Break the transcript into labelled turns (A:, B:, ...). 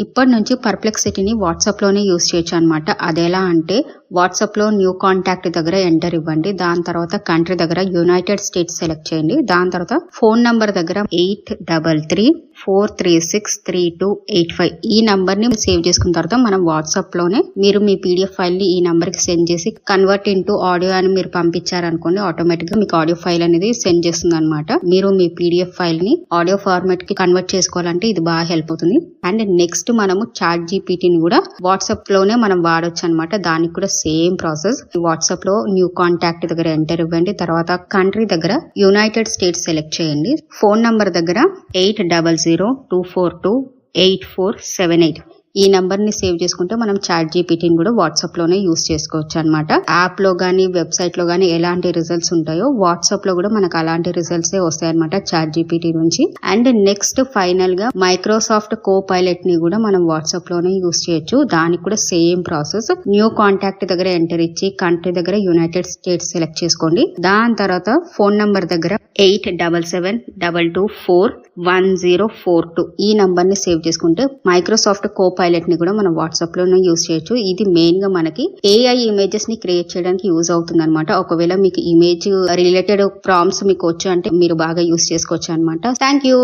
A: ఇప్పటి నుంచి పర్ప్లెక్సిటీని వాట్సాప్లోనే యూస్ చేయొచ్చు అనమాట అదెలా అంటే వాట్సాప్లో న్యూ కాంటాక్ట్ దగ్గర ఎంటర్ ఇవ్వండి. దాని తర్వాత కంట్రీ దగ్గర యునైటెడ్ స్టేట్స్ సెలెక్ట్ చేయండి. దాని తర్వాత ఫోన్ నంబర్ దగ్గర eight double three four three six three two eight five ఈ నంబర్ని సేవ్ చేసుకున్న తర్వాత మనం వాట్సాప్లోనే మీరు మీ పీడిఎఫ్ ఫైల్ని ఈ నంబర్కి సెండ్ చేసి కన్వర్ట్ ఇంటూ ఆడియో అని మీరు పంపించారనుకోండి ఆటోమేటిక్గా మీకు ఆడియో ఫైల్ అనేది సెండ్ చేస్తుంది అనమాట మీరు మీ పీడిఎఫ్ ఫైల్ని ఆడియో ఫార్మాట్కి కన్వర్ట్ చేసుకోవాలంటే ఇది బాగా హెల్ప్ అవుతుంది. అండ్ నెక్స్ట్ మనము చాట్ జీపీటీని కూడా వాట్సాప్లోనే మనం వాడొచ్చు అనమాట దానికి కూడా సేమ్ ప్రాసెస్ వాట్సాప్లో న్యూ కాంటాక్ట్ దగ్గర ఎంటర్ ఇవ్వండి తర్వాత కంట్రీ దగ్గర యునైటెడ్ స్టేట్స్ సెలెక్ట్ చేయండి. ఫోన్ నంబర్ దగ్గర eight double zero two four two eight four seven eight ఈ నెంబర్ని సేవ్ చేసుకుంటే మనం చాట్ జీపీటీని కూడా వాట్సాప్లోనే యూస్ చేసుకోవచ్చు అనమాట యాప్లో వెబ్సైట్లో కానీ ఎలాంటి రిజల్ట్స్ ఉంటాయో వాట్సాప్లో కూడా మనకు అలాంటి రిజల్ట్స్ వస్తాయన్నమాట చాట్ జీపీటీ నుంచి. అండ్ నెక్స్ట్ ఫైనల్గా మైక్రోసాఫ్ట్ కో పైలట్ని కూడా మనం వాట్సాప్లోనే యూస్ చేయొచ్చు. దానికి కూడా సేమ్ ప్రాసెస్. న్యూ కాంటాక్ట్ దగ్గర ఎంటర్ ఇచ్చి కంట్రీ దగ్గర యునైటెడ్ స్టేట్స్ సెలెక్ట్ చేసుకోండి. దాని తర్వాత ఫోన్ నంబర్ దగ్గర eight double seven double two four one zero four two ఈ నంబర్ని సేవ్ చేసుకుంటే మైక్రోసాఫ్ట్ కో పైలట్ని కూడా మనం వాట్సాప్లోనే యూస్ చేయొచ్చు. ఇది మెయిన్గా మనకి ఏఐ ఇమేజెస్ని క్రియేట్ చేయడానికి యూజ్ అవుతుంది అనమాట ఒకవేళ మీకు ఇమేజ్ రిలేటెడ్ ప్రామ్స్ మీకు వచ్చు అంటే మీరు బాగా యూస్ చేసుకోవచ్చు అనమాట థ్యాంక్ యూ